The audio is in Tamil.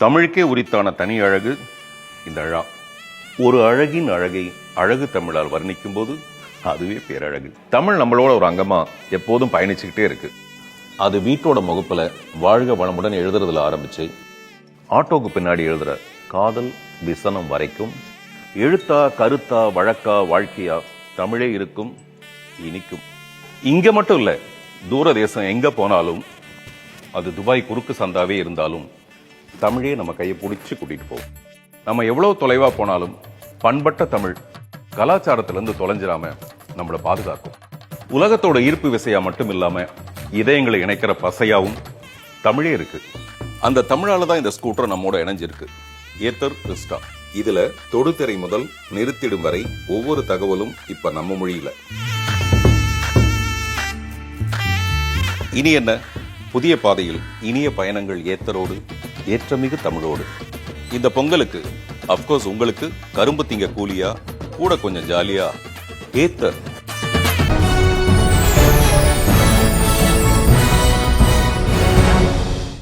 தமிழுக்கே உரித்தான தனி அழகு இந்த அழா. ஒரு அழகின் அழகை அழகு தமிழால் வர்ணிக்கும் போது அதுவே பேரழகு. தமிழ் நம்மளோட ஒரு அங்கமா எப்போதும் பயணிச்சுக்கிட்டே இருக்கு. அது வீட்டோட முகப்புல வாழ்க வளமுடன் எழுதுறதுல ஆரம்பிச்சு ஆட்டோக்கு பின்னாடி எழுதுற காதல் விசனம் வரைக்கும் எழுத்தா கருத்தா வழக்கா வாழ்க்கையா தமிழே இருக்கும் இனிக்கும். இங்க மட்டும் இல்ல தூர தேசம் எங்க போனாலும் அது துபாய் குறுக்கு சந்தாவே இருந்தாலும் தமிழே நம்ம கையை பிடிச்சி கூட்டிட்டு போகும் நம்ம எவ்வளவு தொலைவா போனாலும் பண்பட்ட தமிழ் கலாச்சாரத்திலேருந்து தொலைஞ்சிராம நம்மளை பாதுகாக்கும். உலகத்தோட ஈர்ப்பு விசையா மட்டும் இல்லாம இதயங்களை இணைக்கிற பசையாவும் தமிழே இருக்கு. அந்த தமிழால தான் இந்த ஸ்கூட்டர் நம்மோட இணைஞ்சிருக்கு. ஏத்தர் கிறிஸ்டா. இதுல தொடுதிரை முதல் நிறுத்திடும் வரை ஒவ்வொரு தகவலும் இப்ப நம்ம மொழியில. இனி என்ன? புதிய பாதையில் இனிய பயணங்கள் ஏத்தரோடு ஏற்றமிகு தமிழோடு. இந்த பொங்கலுக்கு அப்கோர்ஸ் உங்களுக்கு கரும்பு திங்க கூலியா கூட கொஞ்சம் ஜாலியா ஏத்தர்